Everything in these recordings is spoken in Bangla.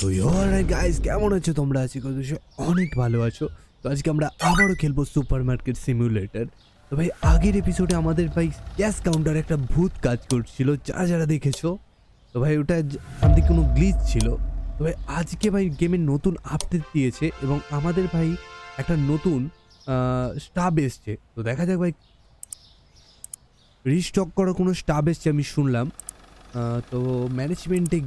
তো গাইস কেমন আছো তোমরা? আছি কত অনেক ভালো আছো। তো আজকে আমরা আবারও খেলব সুপার মার্কেট সিমুলেটর। তো ভাই, আগের এপিসোডে আমাদের ভাই ক্যাশ কাউন্টার একটা ভূত কাজ করছিল, যারা যারা দেখেছ? তো ভাই, ওটা আমাদের কোনো গ্লিচ ছিল। তো ভাই, আজকে ভাই গেমের নতুন আপডেট দিয়েছে এবং আমাদের ভাই একটা নতুন স্টাফ এসছে। তো দেখা যাক ভাই রিস্টক করা কোনো স্টাফ এসছে আমি শুনলাম। তো ম্যানেজমেন্টে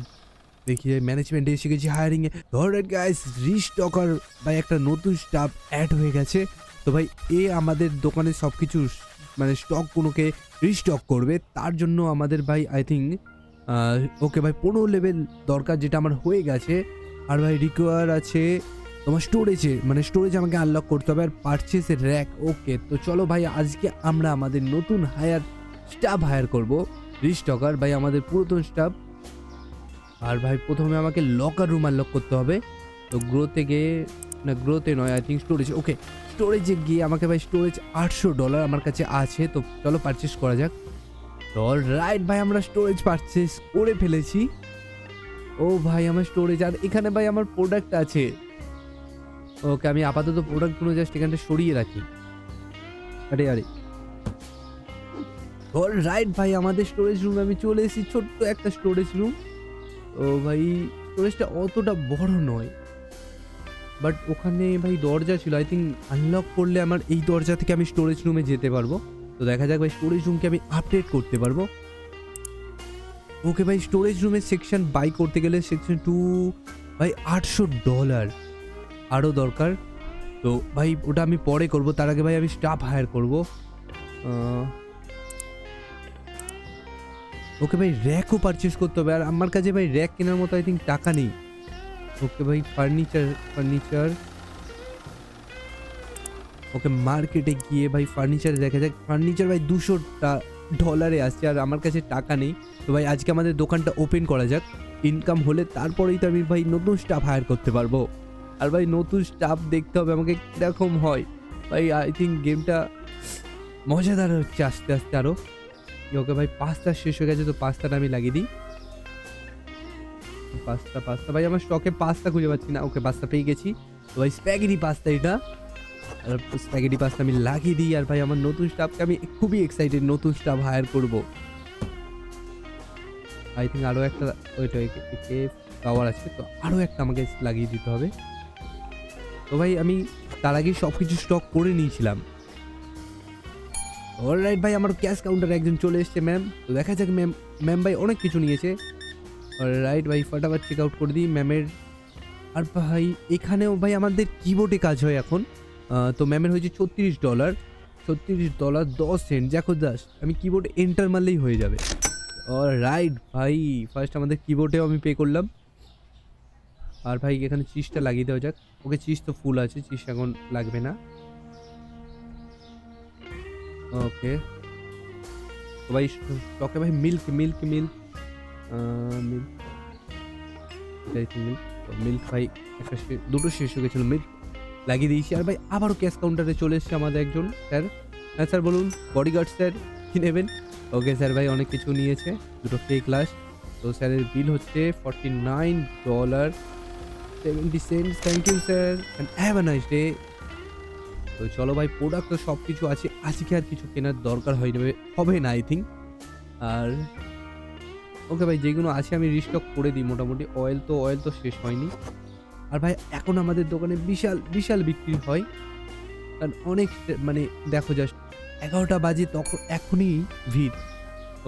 দেখি ম্যানেজমেন্টে এসে গেছি হায়ারিংয়ে ধরেন গাইস রিস্টকার ভাই একটা নতুন স্টাফ অ্যাড হয়ে গেছে। তো ভাই, এ আমাদের দোকানে সব কিছু মানে স্টকগুলোকে রিস্টক করবে, তার জন্য আমাদের ভাই আই থিঙ্ক ওকে ভাই, পনেরো লেভেল দরকার যেটা আমার হয়ে গেছে। আর ভাই রিকোয়ার আছে, তোমার স্টোরেজে মানে স্টোরেজ আমাকে আনলক করতে হবে, আর পারচেস র্যাক ওকে তো চলো ভাই, আজকে আমরা আমাদের নতুন হায়ার স্টাফ হায়ার করব। রিস্টকার ভাই, আমাদের পুরাতন স্টাফ আর ভাই, প্রথমে আমাকে লকার রুম আনলক করতে হবে। তো গ্রোতে গিয়ে, না গ্রোতে নয় আই থিঙ্ক স্টোরেজ ওকে স্টোরেজে গিয়ে আমাকে ভাই স্টোরেজ আটশো ডলার আমার কাছে আছে, তো চলো পারচেস করা যাক। তো রাইট ভাই, আমরা স্টোরেজ পারচেস করে ফেলেছি। ও ভাই, আমার স্টোরেজ আর এখানে ভাই আমার প্রোডাক্ট আছে। ওকে আমি আপাতত প্রোডাক্টগুলো জাস্ট এখানটা সরিয়ে রাখি। আরে আরে। অল রাইট ভাই, আমাদের স্টোরেজ রুমে আমি চলে এসেছি, ছোট্ট একটা স্টোরেজ রুম ভাই স্টোরেজটা অতটা বড় নয় বাট ওখানে ভাই দরজা ছিল। আই থিঙ্ক আনলক করলে আমার এই দরজা থেকে আমি স্টোরেজ রুমে যেতে পারব। তো দেখা যাক ভাই স্টোরেজ রুমকে আমি আপডেট করতে পারব। ওকে ভাই স্টোরেজ রুমের সেকশন বাই করতে গেলে সেকশন টু ভাই, আটশো ডলার আরও দরকার। তো ভাই, ওটা আমি পরে করব। তার আগে ভাই, আমি স্টাফ হায়ার করব। ওকে ভাই র্যাকও পারচেস করতে হবে। আর আমার কাছে ভাই র্যাক কেনার মতো আই থিঙ্ক টাকা নেই। ওকে ভাই ফার্নিচার ফার্নিচার ওকে মার্কেটে গিয়ে ভাই ফার্নিচার দেখা যাক। ফার্নিচার ভাই দুশো ডলারে আসছে, আর আমার কাছে টাকা নেই। তো ভাই আজকে আমাদের দোকানটা ওপেন করা যাক। ইনকাম হলে তারপরেই তো আমি ভাই নতুন স্টাফ হায়ার করতে পারব। আর ভাই নতুন স্টাফ দেখতে হবে, আমাকে কীরকম হয়। ভাই আই থিঙ্ক গেমটা মজাদার হচ্ছে আস্তে আস্তে আরও ওকে ভাই, পাস্তা শেষ হয়ে গেছে, তো পাস্তাটা আমি লাগিয়ে দিই। পাঁচটা পাঁচটা ভাই, আমার স্টকে পাস্তা খুঁজে পাচ্ছি না। ওকে, পাস্তা পেয়ে গেছি। তো ভাই স্প্যাগেটি পাস্তা এটা। আর স্প্যাগেটি পাস্তা আমি লাগিয়ে দিই। আর ভাই, আমার নতুন স্টাফকে আমি খুবই এক্সাইটেড নতুন স্টাফ হায়ার করব। আই থিঙ্ক আরও একটা, ওইটা পাওয়ার আছে, তো আরও একটা আমাকে লাগিয়ে দিতে হবে। তো ভাই, আমি তার আগে সব কিছু স্টক করে নিয়েছিলাম। অলরাইট ভাই, আমার ক্যাশ কাউন্টারে একজন চলে এসছে ম্যাম তো দেখা যাক ম্যাম ম্যাম ভাই অনেক কিছু নিয়েছে। রাইট ভাই, ফটাফট চেক আউট করে দিই ম্যামের আর ভাই, এখানেও ভাই আমাদের কিবোর্ডে কাজ হয় এখন। তো ম্যামের হয়েছে ছত্রিশ ডলার ছত্রিশ ডলার দশ সেন্ট দেখো দাস আমি কিবোর্ড এন্টার মারলেই হয়ে যাবে। রাইট ভাই ফার্স্ট আমাদের কিবোর্ডেও আমি পে করলাম। আর ভাই, এখানে চিজটা লাগিয়ে দেওয়া যাক। ওকে চিজ তো ফুল আছে চিজ এখন লাগবে না। ওকে তো ভাই স্টকে ভাই milk milk milk milk milk milk ভাই, একটা দুটো শেষ হয়ে গেছিল মিল্ক লাগিয়ে দিয়েছি। আর ভাই, আবারও ক্যাশ কাউন্টারে চলে এসেছে আমাদের একজন স্যার হ্যাঁ স্যার বলুন বডিগার্ড স্যার কি নেবেন? ওকে স্যার ভাই অনেক কিছু নিয়েছে, দুটো ফেক গ্লাস তো স্যারের বিল হচ্ছে forty nine dollar seventy cent thank you sir and have a nice day তো চলো ভাই প্রোডাক্ট তো সব কিছু আছে। আজকে আর কিছু কেনার দরকার হয়ে যাবে হবে না আই থিঙ্ক আর ওকে ভাই, যেগুলো আছে আমি রিস্টক করে দিই মোটামুটি। অয়েল তো অয়েল তো শেষ হয়নি। আর ভাই, এখন আমাদের দোকানে বিশাল বিশাল বিক্রি হয়। কারণ অনেক মানে দেখো জাস্ট এগারোটা বাজে তখন, এখনই ভিড়।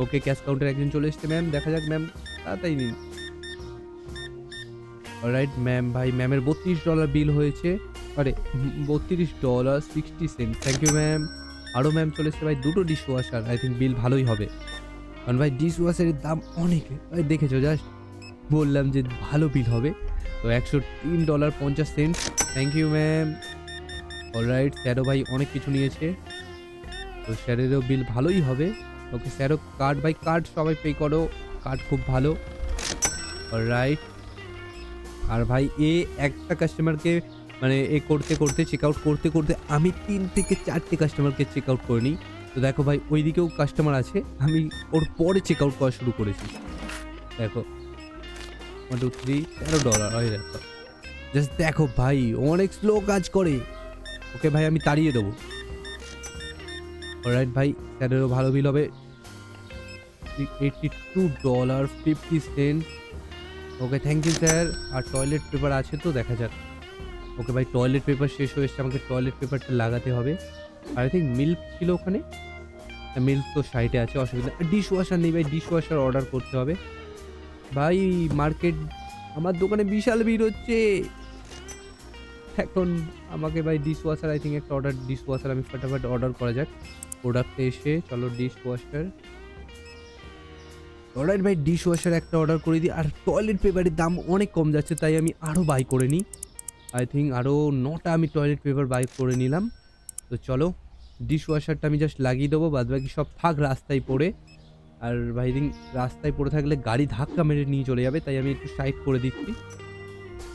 ওকে ক্যাশ কাউন্টার একজন চলে এসছে ম্যাম দেখা যাক ম্যাম তাড়াতাড়ি নিন। রাইট ম্যাম ভাই ম্যামের বত্রিশ ডলার বিল হয়েছে। আরে, বত্রিশ dollar sixty cent thank you ma'am আরও ম্যাম চলে এসছে। ভাই, দুটো dish washer I think bill ভালোই হবে। কারণ ভাই ডিশ ওয়াশারের দাম অনেক। ভাই, দেখেছ জাস্ট বললাম যে ভালো বিল হবে। তো একশো তিন ডলার পঞ্চাশ cent thank you ma'am alright স্যারও ভাই অনেক কিছু নিয়েছে। তো স্যারেরও বিল ভালোই হবে। ওকে, স্যারও কার্ড বাই কার্ড সবাই পে করো। কার্ড খুব ভালো। অল রাইট আর ভাই, এ একটা কাস্টমারকে মানে এ করতে করতে চেক আউট করতে করতে আমি তিন থেকে চারটে কাস্টমারকে চেক আউট করে নিই। তো দেখো ভাই, ওইদিকেও কাস্টমার আছে, আমি ওর পরে চেক আউট করা শুরু করেছি। দেখো ওয়ান টু থ্রি তেরো ডলার হয় জাস্ট দেখো ভাই, অনেক স্লো কাজ করে। ওকে ভাই, আমি তাড়িয়ে দেবো। রাইট ভাই, স্যারেরও ভালো বিল হবে। Eighty two dollar fifty cent okay thank you sir R toilet paper আছে তো, দেখা যাক। ওকে ভাই টয়লেট পেপার শেষ হয়ে এসছে, আমাকে টয়লেট পেপারটা লাগাতে হবে। আই থিঙ্ক মিল্ক ছিল ওখানে। মিল্ক তো সাইডে আছে, অসুবিধা ডিশ ওয়াশার নেই ভাই ডিশ ওয়াশার অর্ডার করতে হবে। ভাই মার্কেট আমার দোকানে বিশাল ভিড় হচ্ছে। এখন আমাকে ভাই ডিশ ওয়াশার আই থিঙ্ক একটা অর্ডার ডিশ ওয়াশার আমি ফটাফট অর্ডার করা যাক। প্রোডাক্টে এসে, চলো ডিশ ওয়াশার অলরাইট ভাই ডিশ ওয়াশার একটা অর্ডার করে দিই। আর টয়লেট পেপারের দাম অনেক কম যাচ্ছে, তাই আমি আরও বাই করে নিই। আই থিঙ্ক আরও নটা আমি টয়লেট পেপার বাই করে নিলাম। তো চলো ডিশ ওয়াশারটা আমি জাস্ট লাগিয়ে দেবো বাদ বাকি সব থাক রাস্তায় পড়ে। আর ভাই থিঙ্ক রাস্তায় পড়ে থাকলে গাড়ি ধাক্কা মেরে নিয়ে চলে যাবে, তাই আমি একটু সাইড করে দিচ্ছি।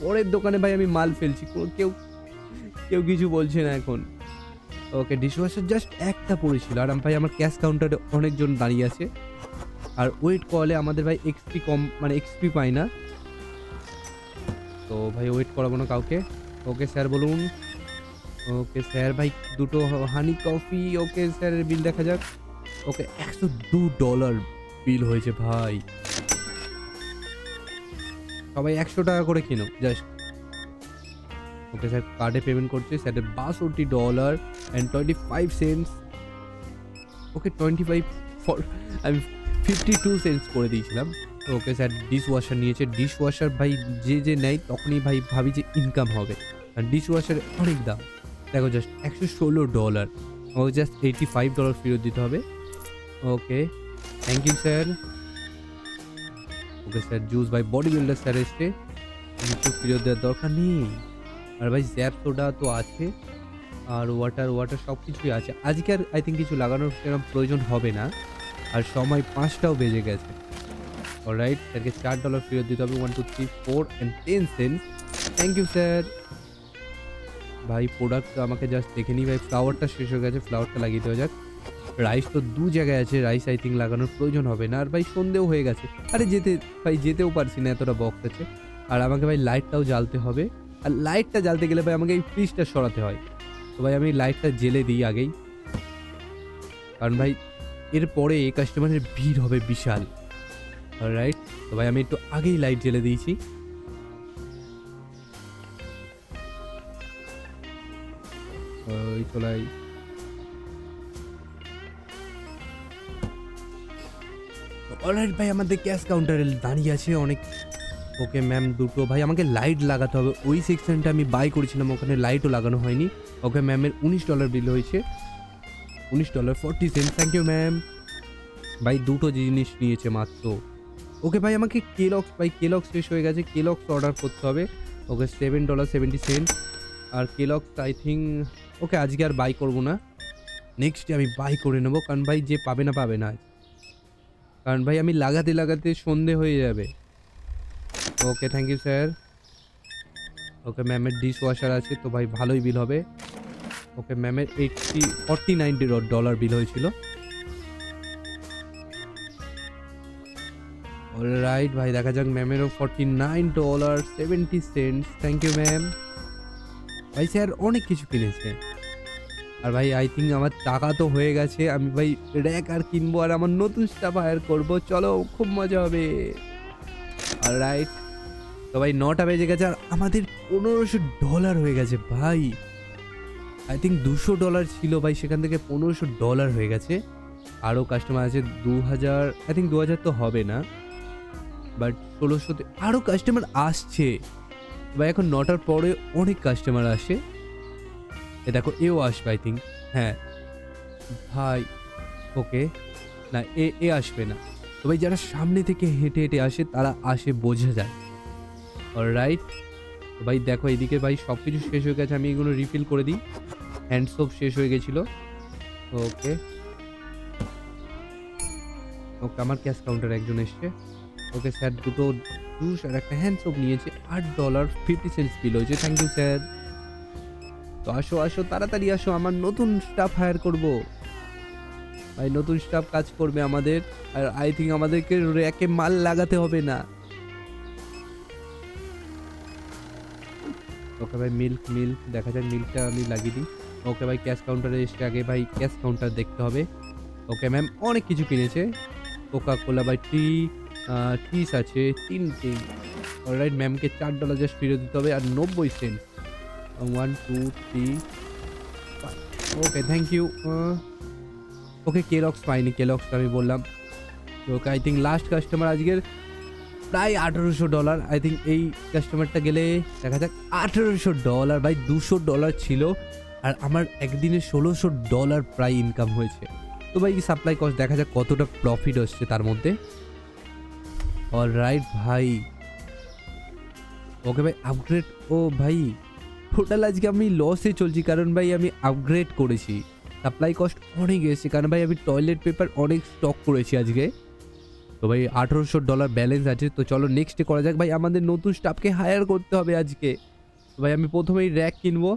পরের দোকানে ভাই আমি মাল ফেলছি কেউ কেউ কিছু বলছে না এখন। ওকে ডিশ ওয়াশার জাস্ট একটা পড়েছিল, আর ভাই আমার ক্যাশ কাউন্টারে অনেকজন দাঁড়িয়ে আছে। আর ওয়েট করলে আমাদের ভাই এক্সপি কম মানে এক্সপি পাই না। তো ভাই ওয়েট করাবো না কাউকে। ওকে স্যার বলুন। ওকে স্যার ভাই, দুটো হানি কফি ওকে স্যারের বিল দেখা যাক। ওকে একশো দু ডলার বিল হয়েছে ভাই। সবাই একশো টাকা করে কিনো জাস্ট ওকে স্যার কার্ডে পেমেন্ট করছে স্যারের বাষট্টি dollar and twenty five cents okay twenty five for আমি ফিফটি টু সেন্টস করে দিয়েছিলাম। ওকে স্যার ডিশ ওয়াশার নিয়েছে। ডিশ ওয়াশার ভাই যে যে নেয় তখনই ভাই ভাবি যে ইনকাম হবে। আর ডিশ ওয়াশারের অনেক দাম। দেখো জাস্ট একশো ষোলো ডলার আমাকে জাস্ট এইটি ফাইভ ডলার ফেরত দিতে হবে। Okay. Thank you sir okay sir juice ভাই বডি বিল্ডার স্যার এসছে। কিছু ফেরত দেওয়ার দরকার নেই। আর ভাই জ্যাপ সোডা তো আছে। আর ওয়াটার ওয়াটার সব কিছুই আছে। আজকে আর আই থিঙ্ক কিছু লাগানোর সেরকম প্রয়োজন হবে না। আর সময় পাঁচটাও বেজে গেছে। অলরাইট স্যারকে চার ডলার ফেরত দিতে হবে one two three four and ten cents thank you sir ভাই প্রোডাক্ট আমাকে জাস্ট দেখে নিই ভাই। ফ্লাওয়ারটা শেষ হয়ে গেছে ফ্লাওয়ারটা লাগিয়ে দেওয়া যাক। রাইস তো দু জায়গায় আছে রাইস আই থিঙ্ক লাগানোর প্রয়োজন হবে না। আর ভাই, সন্ধেও হয়ে গেছে। আরে, যেতে, ভাই, যেতেও পারছি না এতটা বক্স আছে। আর আমাকে ভাই লাইটটাও জ্বালতে হবে। আর লাইটটা জ্বালতে গেলে ভাই, আমাকে এই ফ্রিজটা সরাতে হয়। তো ভাই, আমি লাইটটা জেলে দিই আগেই। কারণ ভাই, এরপরে কাস্টমারের ভিড় হবে বিশাল। রাইট তো ভাই, আমি একটু আগেই লাইট জ্বেলে দিয়েছি। ওই চলাই। অলরাইট ভাই, আমাদের ক্যাশ কাউন্টারে দাঁড়িয়ে আছে অনেক। ওকে ম্যাম দুটো। ভাই, আমাকে লাইট লাগাতে হবে। ওই সেকশনটা আমি বাই করেছিলাম, ওখানে লাইটও লাগানো হয়নি। ওকে ম্যামের উনিশ ডলার বিল হয়েছে। উনিশ dollar forty cent thank you ma'am ভাই, দুটো জিনিস নিয়েছে মাত্র। ওকে ভাই, আমাকে কেলক্স ভাই কেলক্স শেষ হয়ে গেছে। কেলক্স অর্ডার করতে হবে। Okay seven dollar seventy cent R Kellogg's I think okay আজকে আর বাই করব না। নেক্সট ডে আমি বাই করে নেব। কারণ ভাই, যে পাবে না পাবে না। কারণ ভাই, আমি লাগাতে লাগাতে সন্ধে হয়ে যাবে। Okay thank you sir okay ম্যামের ডিশ ওয়াশার আছে, তো ভাই, ভালোই বিল হবে। ওকে ম্যামের eighty forty nine dollar bill হয়েছিল। রাইট ভাই দেখা যাক ম্যামেরও forty nine dollar seventy cents thank you ma'am ভাই স্যার অনেক কিছু কিনেছে। আর ভাই আই থিঙ্ক আমার টাকা তো হয়ে গেছে। আমি ভাই র্যাক আর কিনবো আর আমার নতুন স্টাফ হায়ার করব। চলো, খুব মজা হবে। আর রাইট তো ভাই, নটা বেজে গেছে আর আমাদের পনেরোশো ডলার হয়ে গেছে, ভাই। আই থিঙ্ক দুশো ডলার ছিল ভাই, সেখান থেকে পনেরোশো ডলার হয়ে গেছে। আরও কাস্টমার আছে দু হাজার আই থিঙ্ক দু হাজার তো হবে না। বাট ষোলোশোতে আরও কাস্টমার আসছে। ভাই এখন নটার পরে অনেক কাস্টমার আসে। এ দেখো, এও আসবে আই থিঙ্ক হ্যাঁ। ভাই, ওকে। না, এ এ আসবে না। তো ভাই, যারা সামনে থেকে হেঁটে হেঁটে আসে, তারা আসে বোঝা যায়। অল রাইট ভাই, দেখো, এদিকে ভাই সব কিছু শেষ হয়ে গেছে। আমি এগুলো রিফিল করে দিই। হ্যান্ড সোপ শেষ হয়ে গেছিল। ওকে। ওকে, আমার ক্যাশ কাউন্টার একজন এসছে। ওকে স্যার দুটো জুস আর একটা হ্যান্ড সোপ নিয়েছে, আট ডলার ফিফটি সেন্টস বিল হয়েছে। থ্যাংক ইউ স্যার তো আসো আসো, তাড়াতাড়ি আসো, আমার নতুন স্টাফ হায়ার করব। ভাই, নতুন স্টাফ কাজ করবে আমাদের, আর আই থিঙ্ক আমাদেরকে র্যাকে মাল লাগাতে হবে না। ওকে ভাই মিল্ক মিল্ক দেখা যাক মিল্কটা আমি লাগিয়ে দিই। ওকে ভাই ক্যাশ কাউন্টারে এসে আগে, ভাই ক্যাশ কাউন্টার দেখতে হবে। ওকে ম্যাম অনেক কিছু কিনেছে। কোকা কোলা ভাই টি টিস আছে তিনটে অলরাইট ম্যামকে চার ডলার জাস্ট ফিরে দিতে হবে আর নব্বই cent one two three okay thank you okay Kellogg's পাইনি কেলক্স আমি বললাম। Okay I think last customer আজকের প্রায় আঠেরোশো ডলার আই থিঙ্ক এই কাস্টমারটা গেলে দেখা যাক, আঠেরোশো ডলার বাই দুশো ডলার ছিল। আর আমার একদিনে ষোলোশো ডলার প্রায় ইনকাম হয়েছে। তো ভাই সাপ্লাই কস্ট দেখা যাক কতটা প্রফিট হচ্ছে তার মধ্যে। অল রাইট ভাই ওকে ভাই আপগ্রেড ও ভাই টোটাল আজকে আমি লসে চলছি, কারণ ভাই আমি আপগ্রেড করেছি। সাপ্লাই কস্ট অনেক এসেছে, কারণ ভাই আমি টয়লেট পেপার অনেক স্টক করেছি আজকে। তো ভাই, আঠেরোশো ডলার ব্যালেন্স আছে, তো চলো নেক্সটে করা যাক। ভাই, আমাদের নতুন স্টাফকে হায়ার করতে হবে আজকে। তো ভাই, আমি প্রথমেই র্যাক কিনবো।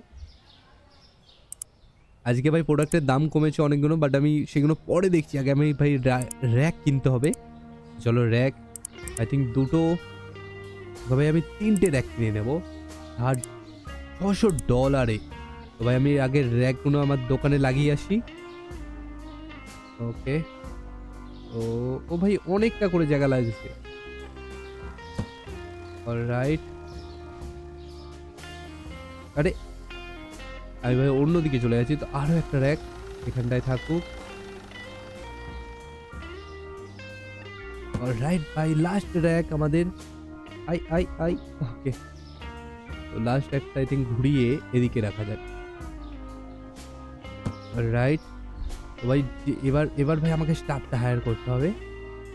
আজকে ভাই প্রোডাক্টের দাম কমেছে অনেকগুলো বাট আমি সেগুলো পরে দেখছি। আগে আমি ভাই র্যাক কিনতে হবে। চলো র্যাক আই থিঙ্ক দুটো তো ভাই আমি তিনটে র্যাক কিনে নেব। আর ছশো ডলারে তো ভাই আমি আগে র্যাকগুলো আমার দোকানে লাগিয়ে আসি। ওকে ও ও ভাই অনেকটা করে জায়গা লাগছে। রাইট আরে, আমি ভাই অন্যদিকে চলে যাচ্ছি, তো আরও একটা র্যাক এখানটায় থাকুক। রাইট ভাই লাস্ট র্যাক আমাদের আই আই আই ওকে তো লাস্ট একটা আই থিঙ্ক ঘুরিয়ে এদিকে রাখা যাক। রাইট তো ভাই এবার এবার ভাই আমাকে স্টাফটা হায়ার করতে হবে।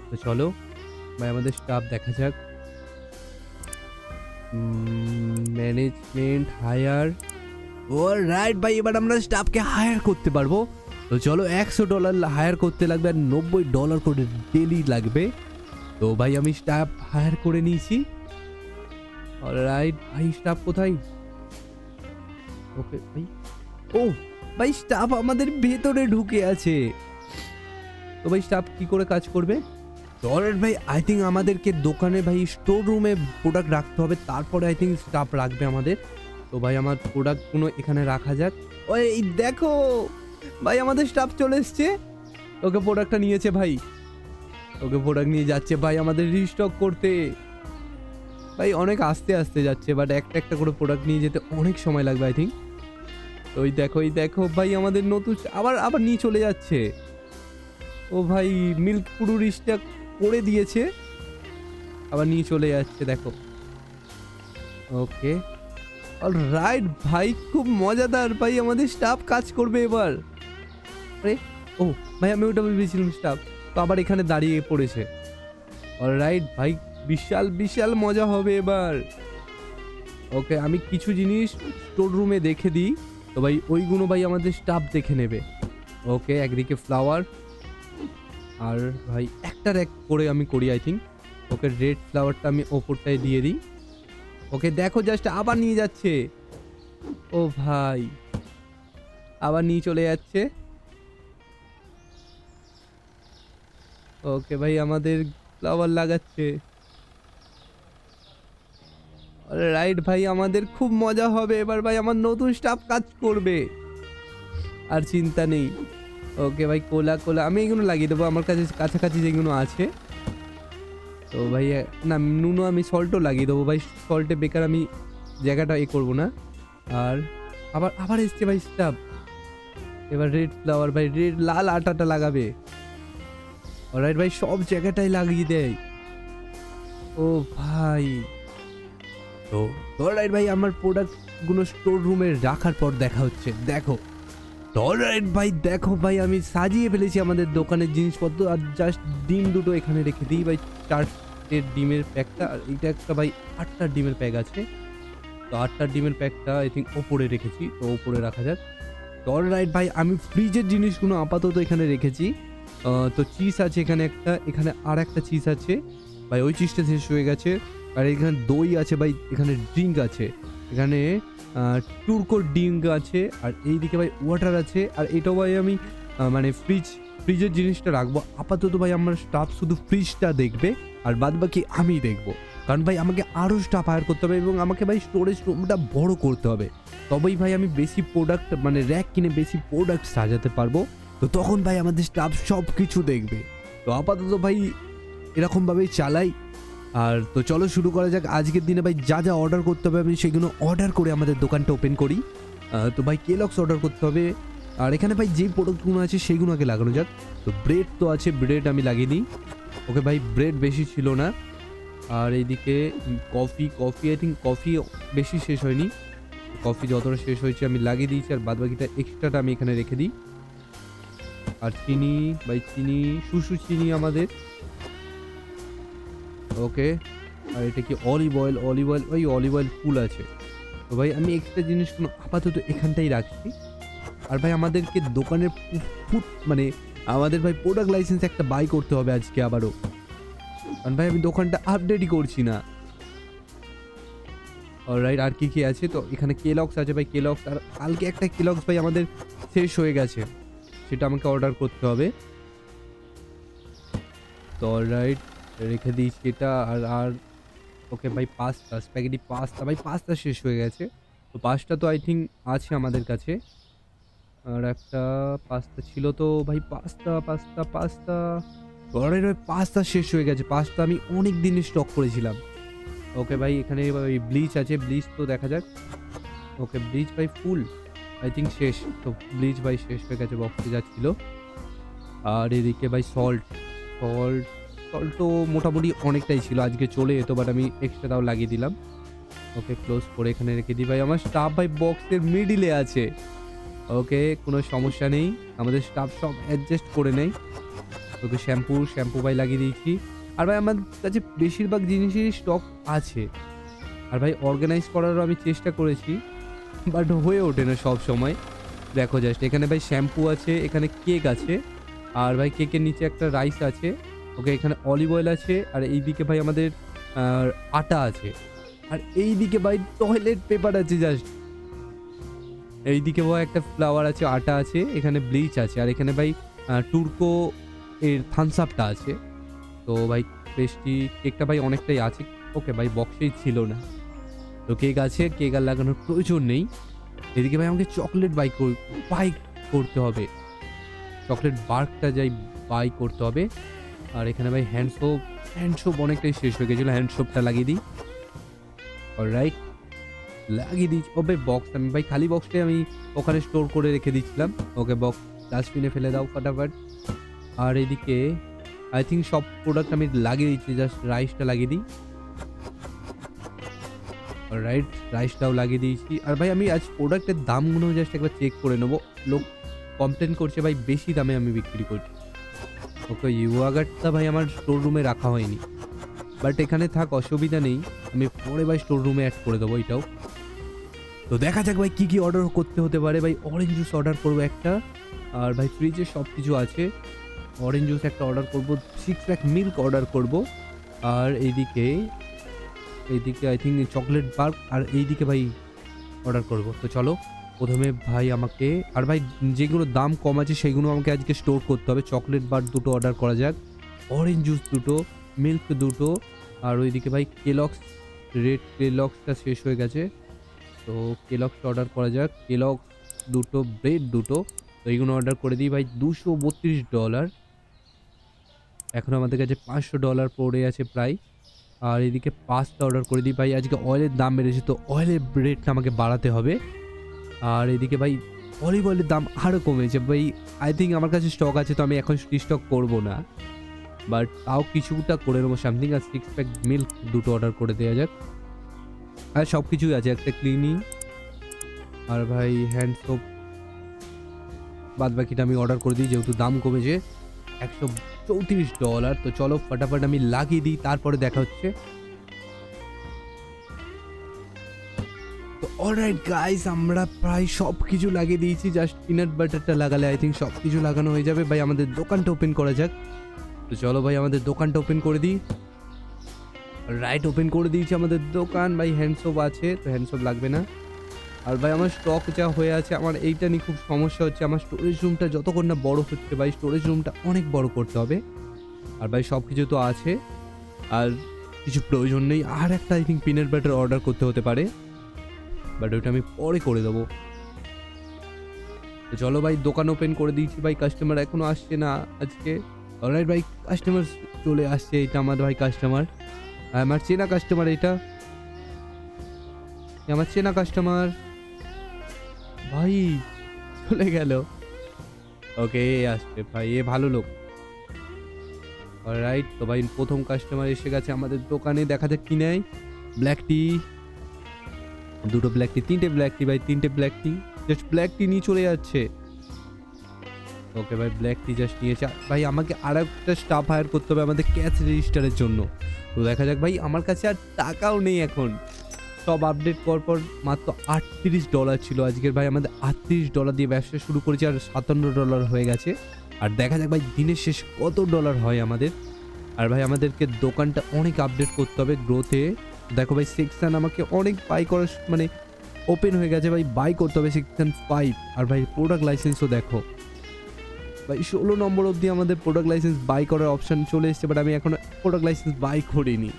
তো চলো, ভাই আমাদের স্টাফ দেখা যাক। ম্যানেজমেন্ট হায়ার ও রাইট ভাই, এবার আমরা স্টাফকে হায়ার করতে পারব। তো চলো, একশো ডলার হায়ার করতে লাগবে আর নব্বই ডলার করে ডেলি লাগবে। তো ভাই, আমি স্টাফ হায়ার করে নিয়েছি। রাইট ভাই স্টাফ কোথায়? ওকে ভাই। ও, ভাই স্টাফ আমাদের ভেতরে ঢুকে আছে। তো ভাই স্টাফ কি করে কাজ করবে? অলরেড ভাই আই থিঙ্ক আমাদেরকে দোকানে ভাই স্টোর রুমে প্রোডাক্ট রাখতে হবে। তারপরে আই থিঙ্ক স্টাফ রাখবে আমাদের। তো ভাই, আমার প্রোডাক্টগুলো এখানে রাখা যাক। ওই, দেখো, ভাই, আমাদের স্টাফ চলে এসছে। ওকে প্রোডাক্টটা নিয়েছে ভাই। ওকে প্রোডাক্ট নিয়ে যাচ্ছে। ভাই, আমাদের রিস্টক করতে। ভাই, অনেক আস্তে আস্তে যাচ্ছে বাট একটা একটা করে প্রোডাক্ট নিয়ে যেতে অনেক সময় লাগবে আই থিঙ্ক তো ওই দেখো ওই দেখো, ভাই, আমাদের নতুন আবার আবার নিয়ে চলে যাচ্ছে। ও ভাই মিল্ক পুরু রিস্টক করে দিয়েছে। আবার নিয়ে চলে যাচ্ছে, দেখো। ওকে অল রাইট ভাই, খুব মজাদার। ভাই, আমাদের স্টাফ কাজ করবে এবার। আরে, ও, ভাই, আমি ওটা ভেবেছিলাম স্টাফ আবার এখানে দাঁড়িয়ে পড়েছে। অল রাইট ভাই, বিশাল বিশাল মজা হবে এবার। ওকে আমি কিছু জিনিস স্টোর রুমে দেখে দিই। তো ভাই, ওইগুলো ভাই আমাদের স্টাফ দেখে নেবে। ওকে একদিকে ফ্লাওয়ার আর ভাই, একটা র্যাক করে আমি করি আই থিঙ্ক ওকে রেড ফ্লাওয়ারটা আমি ওপরটায় দিয়ে দিই। ওকে দেখো জাস্ট আবার নিয়ে যাচ্ছে। ও ভাই, আবার নিয়ে চলে যাচ্ছে। ওকে ভাই, আমাদের ফ্লাওয়ার লাগাচ্ছে। রাইট ভাই, আমাদের খুব মজা হবে। এবার ভাই, আমার নতুন স্টাফ কাজ করবে। আর চিন্তা নেই। ওকে ভাই, কোলা কোলা, আমি এগুলো লাগিয়ে দেবো। আমার কাছে কাছাকাছি যেগুলো আছে। তো ভাই, না, নুনো, আমি সল্টও লাগিয়ে দেবো। ভাই সল্টে বেকার আমি জায়গাটা এ করব না। আর আবার আবার এসছে ভাই স্টাফ এবার রেড ফ্লাওয়ার ভাই রেড লাল আটাটা লাগাবে। অলরাইট ভাই সব জায়গাটাই লাগিয়ে দেয়। ও ভাই। তো? অলরাইট ভাই আমার প্রোডাক্টগুলো স্টোর রুমে রাখার পর দেখা হচ্ছে। দেখো। অলরাইট ভাই দেখো ভাই আমি সাজিয়ে ফেলেছি আমাদের দোকানের জিনিসপত্র আর জাস্ট ডিম দুটো এখানে রেখে দিই। ভাই চারটের ডিমের প্যাকটা আর এইটা একটা ভাই আটটা ডিমের প্যাক আছে। তো আটটা ডিমের প্যাকটা আই থিঙ্ক ওপরে রেখেছি। তো ওপরে রাখা যাক। তো অলরাইট ভাই আমি ফ্রিজের জিনিসগুলো আপাতত এখানে রেখেছি। তো চিজ আছে এখানে একটা, এখানে আর একটা চিজ আছে। ভাই, ওই চিজটা শেষ হয়ে গেছে। আর এখানে দই আছে, ভাই, এখানে ড্রিঙ্ক আছে। এখানে টুরকোর ড্রিঙ্ক আছে, আর এইদিকে ভাই ওয়াটার আছে। আর এটাও ভাই আমি মানে ফ্রিজ ফ্রিজের জিনিসটা রাখব। আপাতত ভাই আমার স্টাফ শুধু ফ্রিজটা দেখবে, আর বাদ বাকি আমি দেখব। কারণ ভাই, আমাকে আরও স্টাফ হায়ার করতে হবে এবং আমাকে ভাই স্টোরেজ রুমটা বড় করতে হবে। তবেই ভাই আমি বেশি প্রোডাক্ট মানে র্যাক কিনে বেশি প্রোডাক্ট সাজাতে পারব। তো তখন ভাই আমাদের স্টাফ সব কিছু দেখবে। তো আপাতত ভাই এরকমভাবেই চালাই। আর তো চলো শুরু করা যাক। আজকের দিনে ভাই যা যা অর্ডার করতে হবে আমি সেগুলো অর্ডার করে আমাদের দোকানটা ওপেন করি। তো ভাই কেলক্স অর্ডার করতে হবে। আর এখানে ভাই যেই প্রোডাক্টগুলো আছে সেইগুলো আগে লাগানো যাক। তো ব্রেড তো আছে ব্রেড আমি লাগিয়ে দিই ওকে ভাই ব্রেড বেশি ছিল না। আর এইদিকে coffee coffee I think coffee বেশি শেষ হয়নি। কফি যতটা শেষ হয়েছে আমি লাগিয়ে দিয়েছি আর বাদবাকিটা এক্সট্রাটা আমি এখানে রেখে দিই। আর চিনি, ভাই, চিনি শুশু চিনি আমাদের। ওকে আর এটা কি অলিভ অয়েল অলিভ অয়েল ওই অলিভ অয়েল ফুল আছে। তো ভাই, আমি এক্সট্রা জিনিসগুলো আপাতত এখানটাই রাখছি। আর ভাই, আমাদেরকে দোকানের ফুড মানে আমাদের ভাই প্রোডাক্ট লাইসেন্স একটা বাই করতে হবে আজকে আবারও। কারণ ভাই, আমি দোকানটা আপডেটই করছি না। রাইট আর কি কি আছে? তো এখানে কেলক্স আছে ভাই কেলক্স আর কালকে একটা কেলক্স ভাই আমাদের শেষ হয়ে গেছে। সেটা আমাকে অর্ডার করতে হবে। তো রাইট রেখে দিয়েছি এটা আর আর ওকে ভাই পাঁচটা স্প্যাগেটি পাঁচটা ভাই পাঁচটা শেষ হয়ে গেছে। তো পাঁচটা তো আই থিঙ্ক আছে আমাদের কাছে। আর একটা পাস্তা ছিল তো ভাই পাস্তা পাস্তা পাস্তা অলরেডি ভাই পাস্তা শেষ হয়ে গেছে। পাস্তা আমি অনেক দিনের স্টক করেছিলাম। ওকে ভাই এখানে ওই ব্লিচ আছে। ব্লিচ তো দেখা যাক। ওকে ব্লিচ ভাই ফুল আই থিঙ্ক শেষ, তো ব্লিচ ভাই শেষ হয়ে গেছে বক্সে যা ছিল। আর এদিকে ভাই সল্ট সল্ট সল্ট তো মোটামুটি অনেকটাই ছিল, আজকে চলে যেত বাট আমি এক্সট্রা তাও লাগিয়ে দিলাম। ওকে ক্লোজ করে এখানে রেখে দিই ভাই, আমার স্টাফ ভাই বক্সের মিডিলে আছে। ওকে কোনো সমস্যা নেই, আমাদের স্টাফ সব অ্যাডজাস্ট করে নেই ওকে শ্যাম্পু শ্যাম্পু ভাই লাগিয়ে দিয়েছি। আর ভাই আমার কাছে বেশিরভাগ জিনিসেরই স্টক আছে। আর ভাই অর্গানাইজ করারও আমি চেষ্টা করেছি। বাট হয়ে ওঠে না সব সময়। দেখো জাস্ট এখানে ভাই শ্যাম্পু আছে, এখানে কেক আছে, আর ভাই কেকের নিচে একটা রাইস আছে ওকে এখানে অলিভ অয়েল আছে, আর এইদিকে ভাই আমাদের আটা আছে। আর এইদিকে ভাই টয়লেট পেপার আছে জাস্ট এইদিকে ভাই একটা ফ্লাওয়ার আছে, আটা আছে, এখানে ব্লিচ আছে, আর এখানে ভাই টুরকো এর থামস আপটা আছে। তো ভাই পেস্ট্রি কেকটা ভাই অনেকটাই আছে। ওকে ভাই বক্সেই ছিল না। তো কেক আছে, কেক আর লাগানোর প্রয়োজন নেই। এদিকে ভাই আমাকে চকলেট বাই বাই করতে হবে। চকলেট বার্কটা যাই বাই করতে হবে। আর এখানে ভাই হ্যান্ড সোপ হ্যান্ড সোপ অনেকটাই শেষ হয়ে গেছিল হ্যান্ড সোপটা লাগিয়ে দিই। রাইট লাগিয়ে দিই। ও ভাই বক্স আমি ভাই খালি বক্সটাই আমি ওখানে স্টোর করে রেখে দিচ্ছিলাম। ওকে বক্স ডাস্টবিনে ফেলে দাও ফটাফট। আর এদিকে আই থিঙ্ক সব প্রোডাক্ট আমি লাগিয়ে দিচ্ছি জাস্ট রাইসটা লাগিয়ে দিই। রাইট রাইসটাও লাগিয়ে দিয়েছি। আর ভাই, আমি আজ প্রোডাক্টের দামগুলো জাস্ট একবার চেক করে নেব। লোক কমপ্লেন করছে ভাই, বেশি দামে আমি বিক্রি করছি। ওকে ইউয়াগারটা ভাই আমার স্টোর রুমে রাখা হয়নি। বাট এখানে থাক, অসুবিধা নেই। আমি পরে ভাই স্টোর রুমে অ্যাড করে দেবো এটাও। তো দেখা যাক ভাই, কী কী অর্ডার করতে হতে পারে। ভাই অরেঞ্জ জুস অর্ডার করব একটা। আর ভাই ফ্রিজে সব কিছু আছে। অরেঞ্জ জুস একটা অর্ডার করব। সিক্স প্যাক মিল্ক অর্ডার করব। আর এইদিকে এইদিকে আই থিঙ্ক চকলেট বার আর এইদিকে ভাই অর্ডার করব। তো চলো, প্রথমে ভাই আমাকে, আর ভাই যেগুলো দাম কম আছে সেগুলো আমাকে আজকে স্টোর করতে হবে। চকলেট বার দুটো অর্ডার করা যাক। অরেঞ্জ জুস দুটো মিল্ক দুটো, আর ওইদিকে ভাই কেলক্স রেড কেলক্সটা শেষ হয়ে গেছে। তো কেলক্সটা অর্ডার করা যাক। কেলক্স দুটো ব্রেড দুটো, তো এইগুলো অর্ডার করে দিই ভাই। দুশো বত্রিশ ডলার এখন আমাদের কাছে পাঁচশো ডলার পড়ে আছে প্রায়। আর এদিকে পাস্তা অর্ডার করে দিই। ভাই, আজকে অয়েলের দাম বেড়েছে, তো অয়েলের রেটটা আমাকে বাড়াতে হবে। আর এদিকে ভাই অলিভ অয়েলের দাম আরও কমেছে। ভাই আই থিঙ্ক আমার কাছে স্টক আছে, তো আমি এখন স্টক করব না। বাট তাও কিছুটা করে নেব সামথিং আর সিক্স প্যাক মিল্ক দুটো অর্ডার করে দেওয়া যাক। আর সব কিছুই আছে, একটা ক্লিনিং আর ভাই হ্যান্ড সোপ বাদ বাকিটা আমি অর্ডার করে দিই, যেহেতু দাম কমেছে। একশো চৌত্রিশ ডলার তো চলো ফটাফট আমি লাগিয়ে দিই, তারপরে দেখা হচ্ছে। তো অলরাইট গাইস আমরা প্রায় সব কিছু লাগিয়ে দিয়েছি। জাস্ট পিনাট বাটারটা লাগালে আই থিঙ্ক সব কিছু লাগানো হয়ে যাবে। ভাই, আমাদের দোকানটা ওপেন করা যাক। তো চলো ভাই, আমাদের দোকানটা ওপেন করে দিই। রাইট ওপেন করে দিয়েছি আমাদের দোকান। ভাই হ্যান্ডসোপ আছে, তো হ্যান্ডসোপ লাগবে না। আর ভাই, আমার স্টক যা হয়ে আছে, আমার এইটা নিয়ে খুব সমস্যা হচ্ছে। আমার স্টোরেজ রুমটা যতক্ষণ না বড় হচ্ছে ভাই স্টোরেজ রুমটা অনেক বড় করতে হবে। আর ভাই সব কিছু তো আছে। আর কিছু প্রয়োজন নেই। আর একটা I think peanut butter order করতে হতে পারে। বাট ওইটা আমি পরে করে দেবো। তো চলো ভাই, দোকান ওপেন করে দিয়েছি ভাই। কাস্টমার এখনও আসছে না আজকে। অলরাইট ভাই কাস্টমার চলে আসছে। এটা আমার ভাই কাস্টমার আমার চেনা কাস্টমার এটা আমার চেনা কাস্টমার ভাই, চলে গেল। ওকে, এ আসছে ভাই, এ ভালো লোক। রাইট তো ভাই, প্রথম কাস্টমার এসে গেছে আমাদের দোকানে, দেখা যাক কি নেয়। ব্ল্যাক টি দুটো ব্ল্যাক টি তিনটে ব্ল্যাক টি ভাই, তিনটে black tea just black tea নিয়ে চলে যাচ্ছে। ওকে ভাই ব্ল্যাক টি জাস্ট নিয়েছে। ভাই, আমাকে আর একটা স্টাফ হায়ার করতে হবে আমাদের ক্যাশ রেজিস্টারের জন্য। তো দেখা যাক ভাই, আমার কাছে আর টাকাও নেই এখন। সব আপডেট করার পর মাত্র আটত্রিশ ডলার ছিল আজকের ভাই। আমাদের আটত্রিশ ডলার দিয়ে ব্যবসা শুরু করেছি আর সাতান্ন ডলার হয়ে গেছে। আর দেখা যাক ভাই, দিনের শেষ কত ডলার হয় আমাদের। আর ভাই, আমাদেরকে দোকানটা অনেক আপডেট করতে হবে গ্রোথে দেখো ভাই সেকশন আমাকে অনেক বাই করার মানে ওপেন হয়ে গেছে ভাই বাই করতে হবে সেকশন ফাইভ আর ভাই প্রোডাক্ট লাইসেন্সও দেখো। ভাই, ষোলো নম্বর অবধি আমাদের প্রোডাক্ট লাইসেন্স বাই করার অপশান চলে এসেছে বাট আমি এখনও প্রোডাক্ট লাইসেন্স বাই করিনি।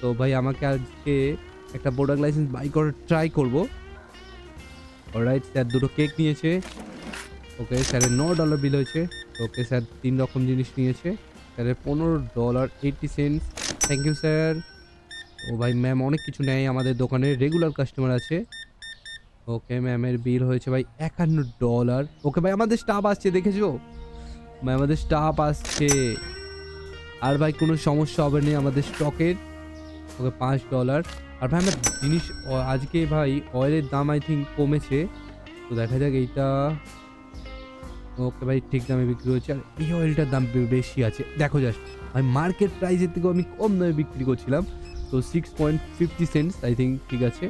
তো ভাই, আমাকে আজকে একটা প্রোডাক্ট লাইসেন্স বাই করার ট্রাই করব। রাইট স্যার দুটো কেক নিয়েছে। ওকে স্যারের ন ডলার বিল হয়েছে। ওকে স্যার তিন রকম জিনিস নিয়েছে। স্যারের পনেরো dollar eighty cents thank you sir ও ভাই ম্যাম অনেক কিছু নেয় আমাদের দোকানে। রেগুলার কাস্টমার আছে। ওকে ম্যামের বিল হয়েছে ভাই একান্ন ডলার ওকে ভাই, আমাদের স্টাফ আসছে, দেখেছ? ভাই, আমাদের স্টাফ আসছে। আর ভাই, কোনো সমস্যা হবে না আমাদের স্টকের ওকে পাঁচ ডলার আর ভাই, আমার জিনিস আজকে ভাই অয়েলের দাম আই থিঙ্ক কমেছে। তো দেখা যাক এইটা, ওকে ভাই, ঠিক দামে বিক্রি হচ্ছে আর এই অয়েলটার দাম বেশি আছে। দেখো জাস্ট ভাই মার্কেট প্রাইসের থেকেও আমি কম দামে বিক্রি করছিলাম। তো six point fifty cents I think ঠিক আছে।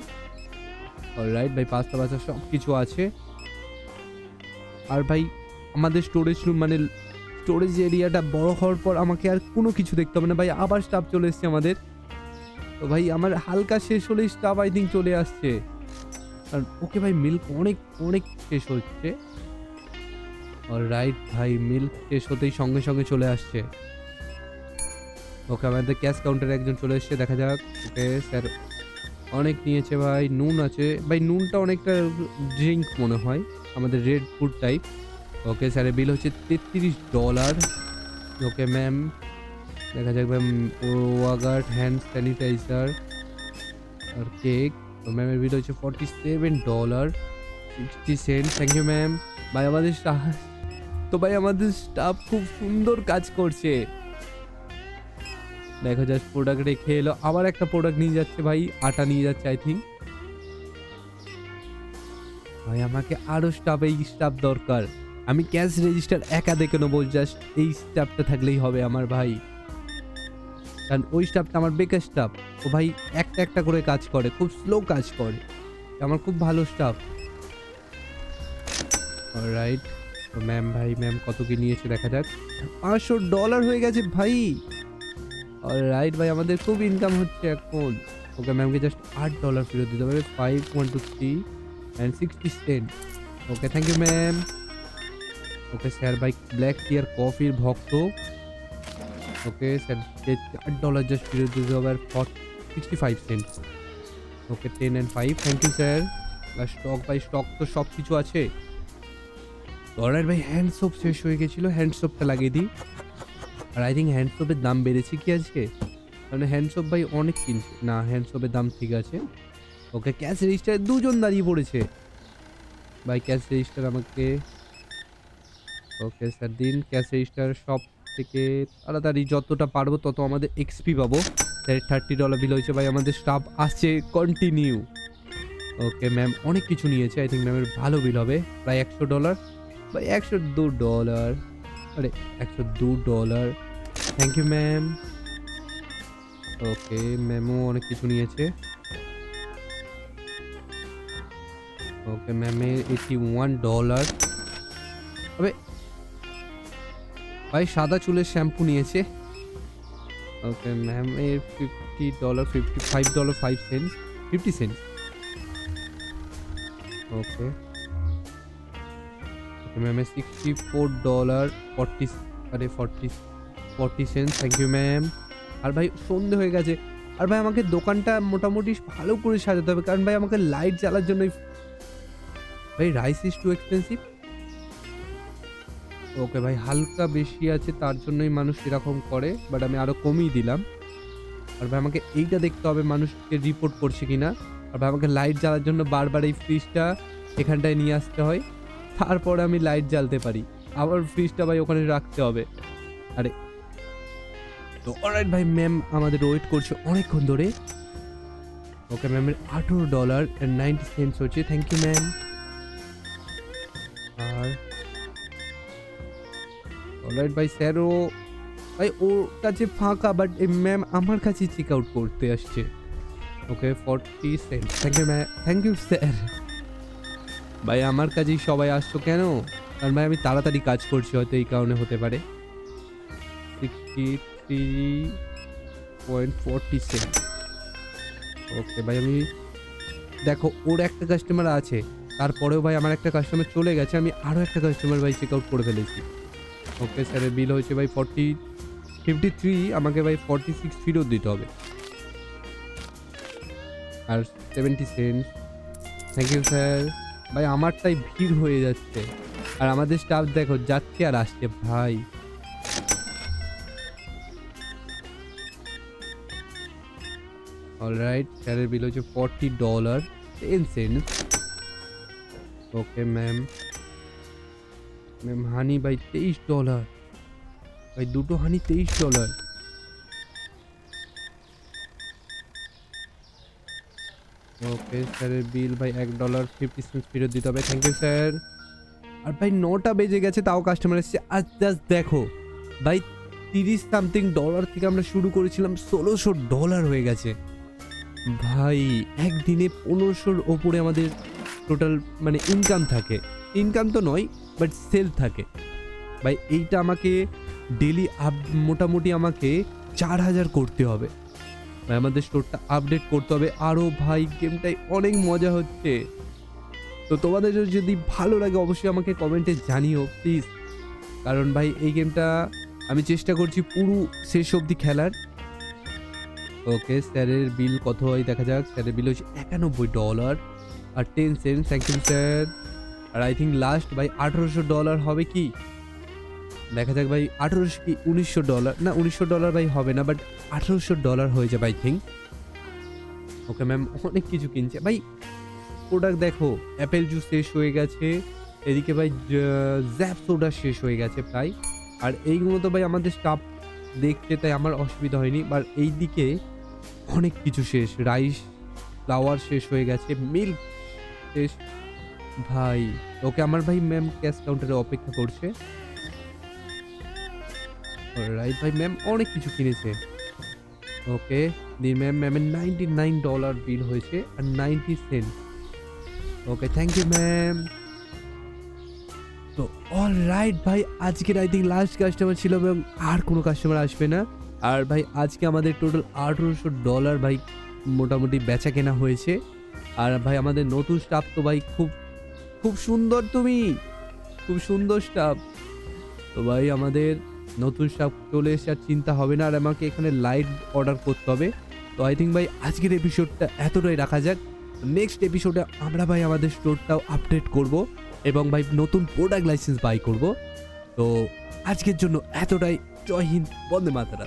রাইট ভাই পাঁচটা বাচ্চা সব কিছু আছে। আর ভাই, আমাদের স্টোরেজ রুম মানে স্টোরেজ এরিয়াটা বড় হওয়ার পর আমাকে আর কোনো কিছু দেখতে হবে না। ভাই, আবার স্টাফ চলে এসছে আমাদের। তো ভাই, আমার হালকা শেষ হলেই স্টাফ আই থিঙ্ক চলে আসছে। আর ওকে ভাই মিল্ক অনেক অনেক শেষ হচ্ছে। রাইট ভাই মিল্ক শেষ হতেই সঙ্গে সঙ্গে চলে আসছে। ওকে, আমাদের ক্যাশ কাউন্টারে একজন চলে এসছে, দেখা যাক। ওকে স্যার অনেক নিয়েছে ভাই, নুন আছে। ভাই, নুনটা অনেকটা ড্রিঙ্ক মনে হয়, আমাদের রেড ফুড টাইপ ওকে স্যারের বিল হচ্ছে তেত্রিশ ডলার ওকে ম্যাম দেখা যাক ম্যাম ওয়াগার্ড হ্যান্ড স্যানিটাইজার আর কেক তো ম্যামের বিল হচ্ছে forty seven dollar sixty cent thank you ma'am ভাই, আমাদের তো ভাই, আমাদের স্টাফ খুব সুন্দর কাজ করছে। দেখো জাস্ট প্রোডাক্ট রেখে এলো। আবার একটা প্রোডাক্ট নিয়ে যাচ্ছে ভাই, আটা নিয়ে যাচ্ছে আই থিঙ্ক ভাই, আমাকে আরও স্টাফ এই স্টাফ দরকার। আমি ক্যাশ রেজিস্টার একা দেখে নেব জাস্ট এই স্টাফটা থাকলেই হবে আমার ভাই। কারণ ওই স্টাফটা আমার বেকার স্টাফ ও ভাই একটা একটা করে কাজ করে, খুব স্লো কাজ করে। আমার খুব ভালো স্টাফ রাইট তো ম্যাম ভাই ম্যাম কত কি নিয়েছে দেখা যাক। পাঁচশো ডলার হয়ে গেছে ভাই। রাইট ভাই, আমাদের খুব ইনকাম হচ্ছে এখন। ওকে ম্যামকে জাস্ট আট ডলার ফেরত দিতে হবে five one two three and sixty cent okay thank you ma'am okay sir ভাই ব্ল্যাক টি আর কফির ভক্ত। ওকে স্যার আট ডলার জাস্ট ফেরত দিতে হবে আর sixty five cent okay ten and five thank you sir R stock by stock তো সব কিছু আছে। অলরাইট ভাই হ্যান্ড সোপ শেষ হয়ে গেছিল হ্যান্ড সোপটা লাগিয়ে দিই। আর আই থিঙ্ক হ্যান্ড সোপের দাম বেড়েছে কি আজকে? কারণ হ্যান্ড সোপ ভাই অনেক কিনছে। না হ্যান্ড সোপের দাম ঠিক আছে। ওকে ক্যাশ রেজিস্টার দুজন দাঁড়িয়ে পড়েছে। ভাই ক্যাশ রেজিস্টার আমাকে। ওকে স্যার দিন। ক্যাশ রেজিস্টার সব থেকে তাড়াতাড়ি যতটা পারব তত আমাদের এক্সপি পাবো। থার্টি ডলার বিল হয়েছে ভাই, আমাদের স্টাফ আসছে কন্টিনিউ ওকে ম্যাম অনেক কিছু নিয়েছে আই থিঙ্ক ম্যামের ভালো বিল হবে, প্রায় একশো ডলার বা একশো দু ডলার আরে, একশো দু dollar thank you ma'am okay ম্যামও অনেক কিছু নিয়েছে। ওকে ম্যামের এইটি ওয়ান ডলার তবে ভাই, সাদা চুলের শ্যাম্পু নিয়েছে। ওকে ম্যাম এর fifty dollar fifty five dollar five cent fifty cent okay. Ma'am এর সিক্সটি ফোর ডলার ফর্টি আরে forty forty cent thank you ma'am আর ভাই, সন্ধে হয়ে গেছে। আর ভাই, আমাকে দোকানটা মোটামুটি ভালো করে সাজাতে হবে, কারণ ভাই, আমাকে লাইট জ্বালার জন্য ভাই rice is too expensive okay ভাই, হালকা বেশি আছে, তার জন্যই মানুষ এরকম করে বাট আমি আরও কমিয়ে দিলাম। আর ভাই, আমাকে এইটা দেখতে হবে মানুষকে রিপোর্ট করছে কিনা। আর ভাই, আমাকে লাইট জ্বালার জন্য বারবার এই ফ্রিজটা এখানটায় নিয়ে আসতে হয়। তারপরে আমি লাইট জ্বালতে পারি। আবার ফ্রিজটা ভাই, ওখানে রাখতে হবে। আরে। তো অলরাইট ভাই ম্যাম আমাদের ওয়েট করছে অনেকক্ষণ ধরে। ওকে ম্যামের আঠেরো ডলার অ্যান্ড নাইনটি সেন্টস হচ্ছে। Thank you ma'am all right ভাই স্যারও ভাই ওর কাছে ফাঁকা বাট ম্যাম আমার কাছে চেক আউট করতে আসছে। Okay forty cent thank you ma'am thank you sir ভাই, আমার কাছেই সবাই আসছো কেন? কারণ ভাই আমি তাড়াতাড়ি কাজ করছি, হয়তো এই কারণে হতে পারে। Sixty three point forty cent okay ভাই, আমি দেখো, ওর একটা কাস্টমার আছে। তারপরেও ভাই, আমার একটা কাস্টমার চলে গেছে। আমি আরও একটা কাস্টমার ভাই চেক আউট করে ফেলেছি। ওকে স্যারের বিল হয়েছে ভাই ফর্টি ফিফটি থ্রি আমাকে ভাই ফর্টি সিক্স ফেরত দিতে হবে। আর seventy cent thank you sir ভাই, আমারটাই ভিড় হয়ে যাচ্ছে। আর আমাদের স্টাফ দেখো, যাচ্ছে আর আসছে, ভাই। অলরাইট স্যারের বিল হচ্ছে forty dollar ten cent okay ma'am ma'am honey ভাই তেইশ ডলার ভাই দুটো হানি তেইশ ডলার ওকে স্যারের বিল ভাই এক ডলার ফিফটি সেন্ট ফেরত দিতে হবে। থ্যাংক ইউ স্যার আর ভাই, নটা বেজে গেছে, তাও কাস্টমার এসছে। আজ জাস্ট দেখো, ভাই, তিরিশ সামথিং ডলার থেকে আমরা শুরু করেছিলাম, ষোলোশো ডলার হয়ে গেছে। ভাই, একদিনে পনেরোশোর ওপরে আমাদের টোটাল মানে ইনকাম থাকে। ইনকাম তো নয় বাট সেল থাকে। ভাই, এইটা আমাকে ডেলি আপ মোটামুটি আমাকে চার হাজার করতে হবে। ভাই, আমাদের স্টোরটা আপডেট করতে হবে। আরও ভাই গেমটাই অনেক মজা হচ্ছে। তো তোমাদের যদি ভালো লাগে, অবশ্যই আমাকে কমেন্টে জানিও প্লিজ কারণ ভাই, এই গেমটা আমি চেষ্টা করছি পুরো শেষ অবধি খেলার। ওকে স্যারের বিল কত হয়, দেখা যাক। স্যারের বিল হচ্ছে একানব্বই dollar R ten cent thank you sir R I think last ভাই আঠেরোশো ডলার হবে কি? দেখা যাক ভাই, আঠেরোশো কি উনিশশো ডলার না, উনিশশো ডলার ভাই হবে না বাট আঠেরোশো ডলার হয়ে যাবে আই থিঙ্ক ওকে ম্যাম অনেক কিছু কিনছে। ভাই প্রোডাক্ট দেখো অ্যাপেল জুস শেষ হয়ে গেছে, এদিকে ভাই জ্যাপ সোডা শেষ হয়ে গেছে প্রায়। আর এইগুলো তো ভাই আমাদের স্টাফ দেখছে তাই আমার অসুবিধা হয়নি বাট এই দিকে অনেক কিছু শেষ। রাইস ফ্লাওয়ার শেষ হয়ে গেছে মিল্ক শেষ। ভাই, ওকে আমার ভাই ম্যাম ক্যাশ কাউন্টারে অপেক্ষা করছে। রাইট ভাই ম্যাম অনেক কিছু কিনেছে। ওকে, দি ম্যাম ম্যামের নাইনটি নাইন ডলার বিল হয়েছে আর ninety cent okay thank you ma'am তো অল রাইট ভাই, আজকের আই থিঙ্ক লাস্ট কাস্টমার ছিল এবং আর কোনো কাস্টমার আসবে না। আর ভাই, আজকে আমাদের টোটাল আঠেরোশো ডলার ভাই মোটামুটি বেচা কেনা হয়েছে। আর ভাই, আমাদের নতুন স্টাফ তো ভাই খুব খুব সুন্দর তুমি। খুব সুন্দর স্টাফ তো ভাই, আমাদের নতুন স্টাফ চলে এসে আর চিন্তা হবে না, আর আমাকে এখানে লাইট অর্ডার করতে হবে। তো আই থিঙ্ক ভাই, আজকের এপিসোডটা এতটাই রাখা যাক। নেক্সট এপিসোডে আমরা ভাই আমাদের স্টোরটাও আপডেট করব এবং ভাই নতুন প্রোডাক্ট লাইসেন্স বাই করব। তো আজকের জন্য এতটাই। জয় হিন্দ, বন্দে মাতারা